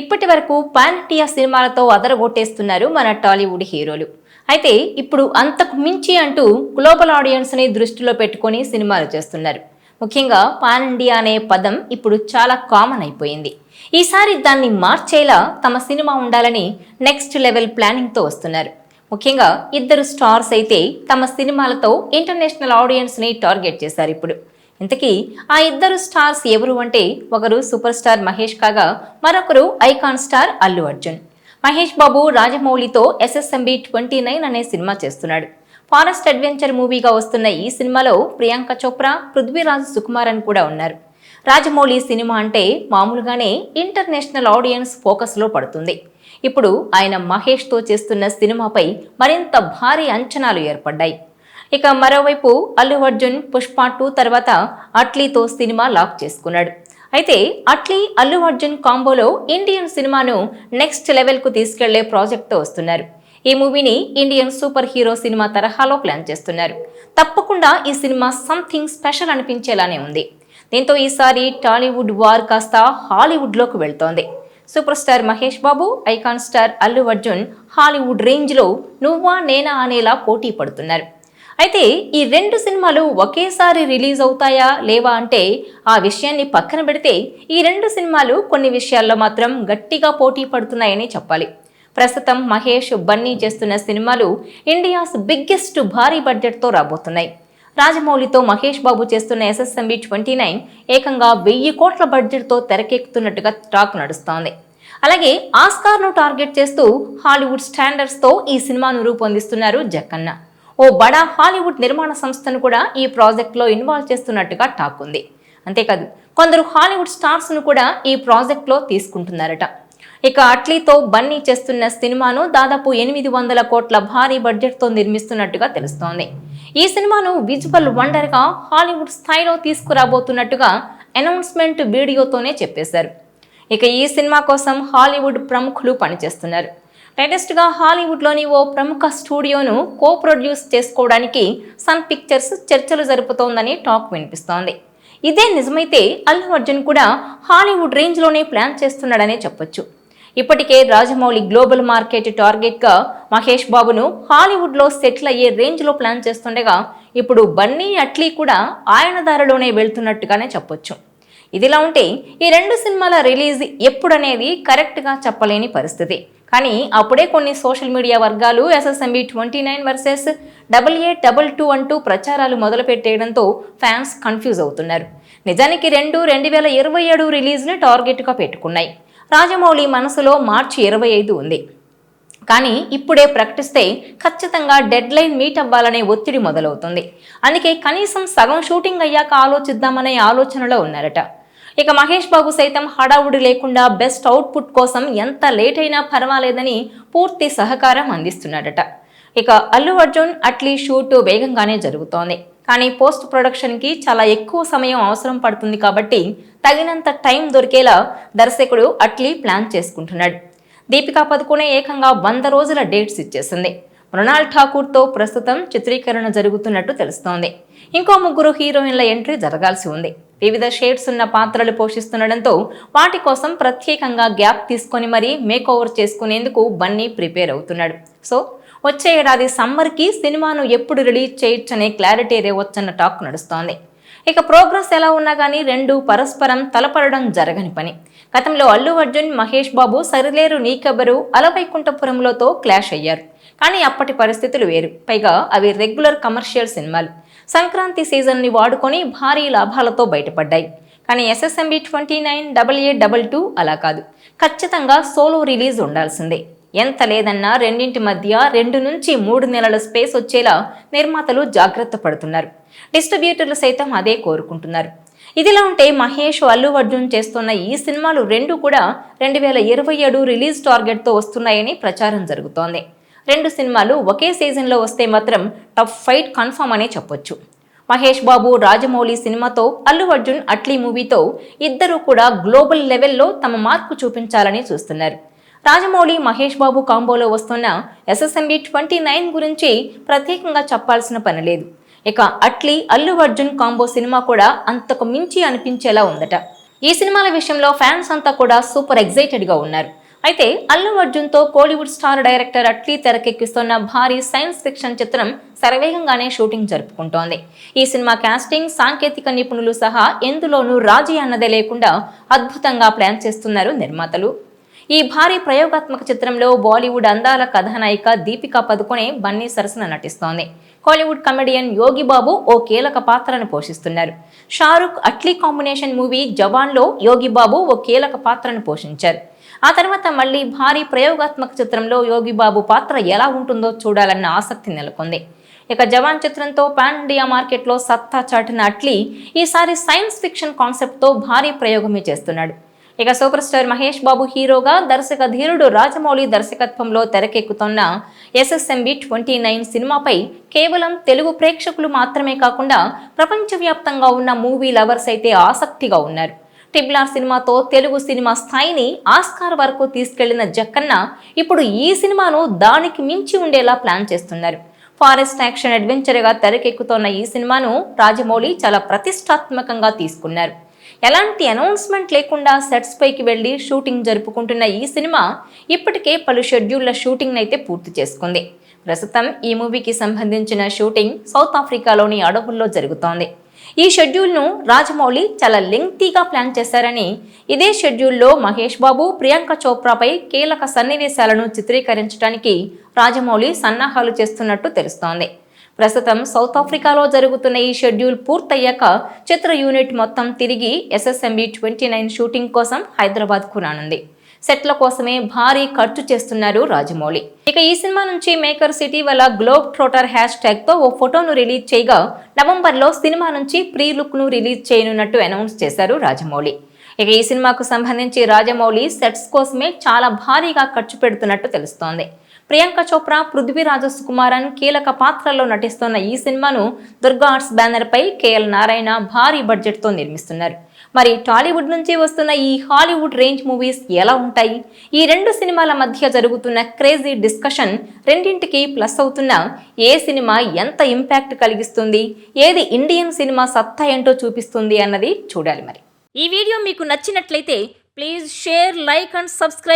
ఇప్పటి వరకు pan India సినిమాలతో అదరగొట్టేస్తున్నారు మన టాలీవుడ్ హీరోలు. అయితే ఇప్పుడు అంతకు మించి అంటూ గ్లోబల్ ఆడియన్స్ని దృష్టిలో పెట్టుకొని సినిమాలు చేస్తున్నారు. ముఖ్యంగా పాన్ ఇండియా అనే పదం ఇప్పుడు చాలా కామన్ అయిపోయింది. ఈసారి దాన్ని మార్చేలా తమ సినిమా ఉండాలని నెక్స్ట్ లెవెల్ ప్లానింగ్తో వస్తున్నారు. ముఖ్యంగా ఇద్దరు స్టార్స్ అయితే తమ సినిమాలతో ఇంటర్నేషనల్ ఆడియన్స్ని టార్గెట్ చేశారు ఇప్పుడు. ఇంతకీ ఆ ఇద్దరు స్టార్స్ ఎవరు అంటే ఒకరు సూపర్ స్టార్ మహేష్ కాగా మరొకరు ఐకాన్ స్టార్ అల్లు అర్జున్. మహేష్ బాబు రాజమౌళితో ఎస్ఎస్ఎంబి ట్వంటీ నైన్ అనే సినిమా చేస్తున్నాడు. ఫారెస్ట్ అడ్వెంచర్ మూవీగా వస్తున్న ఈ సినిమాలో ప్రియాంక చోప్రా పృథ్వీరాజ్ సుకుమారన్ కూడా ఉన్నారు. రాజమౌళి సినిమా అంటే మామూలుగానే ఇంటర్నేషనల్ ఆడియన్స్ ఫోకస్లో పడుతుంది. ఇప్పుడు ఆయన మహేష్తో చేస్తున్న సినిమాపై మరింత భారీ అంచనాలు ఏర్పడ్డాయి. ఇక మరోవైపు అల్లు అర్జున్ పుష్ప టూ తర్వాత అట్లీతో సినిమా లాక్ చేసుకున్నాడు. అయితే అట్లీ అల్లు అర్జున్ కాంబోలో ఇండియన్ సినిమాను నెక్స్ట్ లెవెల్కు తీసుకెళ్ళే ప్రాజెక్ట్తో వస్తున్నారు. ఈ మూవీని ఇండియన్ సూపర్ హీరో సినిమా తరహాలో ప్లాన్ చేస్తున్నారు. తప్పకుండా ఈ సినిమా సంథింగ్ స్పెషల్ అనిపించేలానే ఉంది. దీంతో ఈసారి టాలీవుడ్ వార్ కాస్త హాలీవుడ్లోకి వెళ్తోంది. Super star Mahesh Babu icon star Allu Arjun Hollywood రేంజ్లో నువ్వా నేనా అనేలా పోటీ పడుతున్నారు. అయితే ఈ రెండు సినిమాలు ఒకేసారి రిలీజ్ అవుతాయా లేవా అంటే ఆ విషయాన్ని పక్కన పెడితే ఈ రెండు సినిమాలు కొన్ని విషయాల్లో మాత్రం గట్టిగా పోటీ పడుతున్నాయని చెప్పాలి. ప్రస్తుతం మహేష్ బన్నీ చేస్తున్న సినిమాలు ఇండియాస్ బిగ్గెస్ట్ భారీ బడ్జెట్తో రాబోతున్నాయి. రాజమౌళితో మహేష్ బాబు చేస్తున్న ఎస్ఎస్ఎంబి ట్వంటీ నైన్ ఏకంగా వెయ్యి కోట్ల బడ్జెట్తో తెరకెక్కుతున్నట్టుగా టాక్ నడుస్తోంది. అలాగే ఆస్కార్ను టార్గెట్ చేస్తూ హాలీవుడ్ స్టాండర్డ్స్తో ఈ సినిమాను రూపొందిస్తున్నారు జక్కన్న. ఓ బడా హాలీవుడ్ నిర్మాణ సంస్థను కూడా ఈ ప్రాజెక్ట్లో ఇన్వాల్వ్ చేస్తున్నట్టుగా టాక్ ఉంది. అంతేకాదు కొందరు హాలీవుడ్ స్టార్స్ను కూడా ఈ ప్రాజెక్ట్లో తీసుకుంటున్నారట. ఇక అట్లీతో బన్నీ చేస్తున్న సినిమాను దాదాపు ఎనిమిది వందల కోట్ల భారీ బడ్జెట్తో నిర్మిస్తున్నట్టుగా తెలుస్తోంది. ఈ సినిమాను విజువల్ వండర్గా హాలీవుడ్ స్థాయిలో తీసుకురాబోతున్నట్టుగా అనౌన్స్మెంట్ వీడియోతోనే చెప్పేశారు. ఇక ఈ సినిమా కోసం హాలీవుడ్ ప్రముఖులు పనిచేస్తున్నారు. లేటెస్ట్గా హాలీవుడ్లోని ఓ ప్రముఖ స్టూడియోను కో ప్రొడ్యూస్ చేసుకోవడానికి సన్ పిక్చర్స్ చర్చలు జరుపుతోందని టాక్ వినిపిస్తోంది. ఇదే నిజమైతే అల్లు అర్జున్ కూడా హాలీవుడ్ రేంజ్లోనే ప్లాన్ చేస్తున్నాడనే చెప్పొచ్చు. ఇప్పటికే రాజమౌళి గ్లోబల్ మార్కెట్ టార్గెట్గా మహేష్ బాబును హాలీవుడ్లో సెటిల్ అయ్యే రేంజ్లో ప్లాన్ చేస్తుండగా ఇప్పుడు బన్నీ అట్లీ కూడా ఆయన దారిలోనే వెళ్తున్నట్టుగానే చెప్పొచ్చు. ఇదిలా ఉంటే ఈ రెండు సినిమాల రిలీజ్ ఎప్పుడనేది కరెక్ట్గా చెప్పలేని పరిస్థితి. కానీ అప్పుడే కొన్ని సోషల్ మీడియా వర్గాలు SSMB twenty nine versus double A double two అంటూ ప్రచారాలు మొదలుపెట్టేయడంతో ఫ్యాన్స్ కన్ఫ్యూజ్ అవుతున్నారు. నిజానికి రెండు రెండు వేల ఇరవై ఏడు రిలీజ్ని టార్గెట్గా పెట్టుకున్నాయి. రాజమౌళి మనసులో మార్చి ఇరవై ఐదు ఉంది. కానీ ఇప్పుడే ప్రకటిస్తే ఖచ్చితంగా డెడ్ లైన్ మీట్ అవ్వాలనే ఒత్తిడి మొదలవుతుంది. అందుకే కనీసం సగం షూటింగ్ అయ్యాక ఆలోచిద్దామనే ఆలోచనలో ఉన్నారట. ఇక మహేష్ బాబు సైతం హడావుడి లేకుండా బెస్ట్ అవుట్పుట్ కోసం ఎంత లేట్ అయినా పర్వాలేదని పూర్తి సహకారం అందిస్తున్నాడట. ఇక అల్లు అర్జున్ అట్లీ షూట్ వేగంగానే జరుగుతోంది. కానీ పోస్ట్ ప్రొడక్షన్కి చాలా ఎక్కువ సమయం అవసరం పడుతుంది కాబట్టి తగినంత టైం దొరికేలా దర్శకుడు అట్లీ ప్లాన్ చేసుకుంటున్నాడు. దీపికా పదుకునే ఏకంగా వంద రోజుల డేట్స్ ఇచ్చేసింది. మృణాల్ ఠాకూర్తో ప్రస్తుతం చిత్రీకరణ జరుగుతున్నట్టు తెలుస్తోంది. ఇంకో ముగ్గురు హీరోయిన్ల ఎంట్రీ జరగాల్సి ఉంది. వివిధ షేడ్స్ ఉన్న పాత్రలు పోషిస్తుండడంతో వాటి కోసం ప్రత్యేకంగా గ్యాప్ తీసుకొని మరీ మేక్ ఓవర్ చేసుకునేందుకు బన్నీ ప్రిపేర్ అవుతున్నాడు. సో వచ్చే ఏడాది సమ్మర్కి సినిమాను ఎప్పుడు రిలీజ్ చేయొచ్చనే క్లారిటీ రేవచ్చన్న టాక్ నడుస్తోంది. ఇక ప్రోగ్రెస్ ఎలా ఉన్నా కానీ రెండు పరస్పరం తలపడడం జరగని పని. గతంలో అల్లు అర్జున్ మహేష్ బాబు సరిలేరు నీకెవ్వరు అలవైకుంఠపురంలోతో క్లాష్ అయ్యారు. కానీ అప్పటి పరిస్థితులు వేరు. పైగా అవి రెగ్యులర్ కమర్షియల్ సినిమాలు. సంక్రాంతి సీజన్ని వాడుకొని భారీ లాభాలతో బయటపడ్డాయి. కానీ SSMB twenty nine double A double two అలా కాదు. ఖచ్చితంగా సోలో రిలీజ్ ఉండాల్సిందే. ఎంత లేదన్నా రెండింటి మధ్య రెండు నుంచి మూడు నెలల స్పేస్ వచ్చేలా నిర్మాతలు జాగ్రత్త పడుతున్నారు. డిస్ట్రిబ్యూటర్లు సైతం అదే కోరుకుంటున్నారు. ఇదిలా ఉంటే మహేష్ అల్లు అర్జున్ చేస్తున్న ఈ సినిమాలు రెండు కూడా రెండు వేల ఇరవై ఏడు రిలీజ్ టార్గెట్తో వస్తున్నాయని ప్రచారం జరుగుతోంది. రెండు సినిమాలు ఒకే సీజన్లో వస్తే మాత్రం టఫ్ ఫైట్ కన్ఫామ్ అనే చెప్పొచ్చు. మహేష్ బాబు రాజమౌళి సినిమాతో అల్లు అర్జున్ అట్లీ మూవీతో ఇద్దరూ కూడా గ్లోబల్ లెవెల్లో తమ మార్కు చూపించాలని చూస్తున్నారు. రాజమౌళి మహేష్ బాబు కాంబోలో వస్తున్న ఎస్ఎస్ఎంబి ట్వంటీ నైన్ గురించి ప్రత్యేకంగా చెప్పాల్సిన పని లేదు. ఇక అట్లీ అల్లు అర్జున్ కాంబో సినిమా కూడా అంతకు మించి అనిపించేలా ఉందట. ఈ సినిమాల విషయంలో ఫ్యాన్స్ అంతా కూడా సూపర్ ఎగ్జైటెడ్గా ఉన్నారు. అయితే అల్లు అర్జున్తో కోలీవుడ్ స్టార్ డైరెక్టర్ అట్లీ తెరకెక్కిస్తున్న భారీ సైన్స్ ఫిక్షన్ చిత్రం శరవేగంగానే షూటింగ్ జరుపుకుంటోంది. ఈ సినిమా కాస్టింగ్ సాంకేతిక నిపుణులు సహా ఎందులోనూ రాజీ అన్నదే లేకుండా అద్భుతంగా ప్లాన్ చేస్తున్నారు నిర్మాతలు. ఈ భారీ ప్రయోగాత్మక చిత్రంలో బాలీవుడ్ అందాల కథానాయిక దీపికా పదుకొనే బన్నీ సరసన నటిస్తోంది. కాలీవుడ్ కమెడియన్ యోగి బాబు ఓ కీలక పాత్రను పోషిస్తున్నారు. షారుఖ్ అట్లీ కాంబినేషన్ మూవీ జవాన్లో యోగి బాబు ఓ కీలక పాత్రను పోషించారు. ఆ తర్వాత మళ్ళీ భారీ ప్రయోగాత్మక చిత్రంలో యోగి బాబు పాత్ర ఎలా ఉంటుందో చూడాలన్న ఆసక్తి నెలకొంది. ఇక జవాన్ చిత్రంతో పాన్ ఇండియా మార్కెట్లో సత్తా చాటిన అట్లీ ఈసారి సైన్స్ ఫిక్షన్ కాన్సెప్ట్తో భారీ ప్రయోగమే చేస్తున్నాడు. ఇక సూపర్ స్టార్ మహేష్ బాబు హీరోగా దర్శక ధీరుడు రాజమౌళి దర్శకత్వంలో తెరకెక్కుతున్న ఎస్ఎస్ఎంబి ట్వంటీ నైన్ సినిమాపై కేవలం తెలుగు ప్రేక్షకులు మాత్రమే కాకుండా ప్రపంచవ్యాప్తంగా ఉన్న మూవీ లవర్స్ అయితే ఆసక్తిగా ఉన్నారు. టిబ్లార్ సినిమాతో తెలుగు సినిమా స్థాయిని ఆస్కార్ వరకు తీసుకెళ్ళిన జక్కన్న ఇప్పుడు ఈ సినిమాను దానికి మించి ఉండేలా ప్లాన్ చేస్తున్నారు. ఫారెస్ట్ యాక్షన్ అడ్వెంచర్గా తెరకెక్కుతోన్న ఈ సినిమాను రాజమౌళి చాలా ప్రతిష్టాత్మకంగా తీసుకున్నారు. ఎలాంటి అనౌన్స్మెంట్ లేకుండా సెట్స్ పైకి వెళ్ళి షూటింగ్ జరుపుకుంటున్న ఈ సినిమా ఇప్పటికే పలు షెడ్యూళ్ళ షూటింగ్ అయితే పూర్తి చేసుకుంది. ప్రస్తుతం ఈ మూవీకి సంబంధించిన షూటింగ్ సౌత్ ఆఫ్రికాలోని అడవుల్లో జరుగుతోంది. ఈ షెడ్యూల్ను రాజమౌళి చాలా లెంగ్తీగా ప్లాన్ చేశారని. ఇదే షెడ్యూల్లో మహేష్ బాబు ప్రియాంక చోప్రాపై కీలక సన్నివేశాలను చిత్రీకరించడానికి రాజమౌళి సన్నాహాలు చేస్తున్నట్టు తెలుస్తోంది. ప్రస్తుతం సౌత్ ఆఫ్రికాలో జరుగుతున్న ఈ షెడ్యూల్ పూర్తయ్యాక చిత్ర యూనిట్ మొత్తం తిరిగి ఎస్ఎస్ఎంబి ట్వంటీ నైన్ షూటింగ్ కోసం హైదరాబాద్కు రానుంది. సెట్ల కోసమే భారీ ఖర్చు చేస్తున్నారు రాజమౌళి. ఇక ఈ సినిమా నుంచి మేకర్స్ ఇటీవల గ్లోబ్ ట్రోటర్ హ్యాష్ ట్యాగ్తో ఓ ఫోటోను రిలీజ్ చేయగా నవంబర్లో సినిమా నుంచి ప్రీ లుక్ను రిలీజ్ చేయనున్నట్టు అనౌన్స్ చేశారు రాజమౌళి. ఇక ఈ సినిమాకు సంబంధించి రాజమౌళి సెట్స్ కోసమే చాలా భారీగా ఖర్చు పెడుతున్నట్టు తెలుస్తోంది. ప్రియాంక చోప్రా పృథ్వీరాజ సుకుమారన్ కీలక పాత్రల్లో నటిస్తున్న ఈ సినిమాను దుర్గా ఆర్ట్స్ బ్యానర్ పై కేఎల్ నారాయణ భారీ బడ్జెట్తో నిర్మిస్తున్నారు. మరి టాలీవుడ్ నుంచి వస్తున్న ఈ హాలీవుడ్ రేంజ్ మూవీస్ ఎలా ఉంటాయి? ఈ రెండు సినిమాల మధ్య జరుగుతున్న క్రేజీ డిస్కషన్ రెండింటికి ప్లస్ అవుతున్న ఏ సినిమా ఎంత ఇంపాక్ట్ కలిగిస్తుంది? ఏది ఇండియన్ సినిమా సత్తా ఏంటో చూపిస్తుంది అన్నది చూడాలి మరి. ఈ వీడియో మీకు నచ్చినట్లయితే please share like and subscribe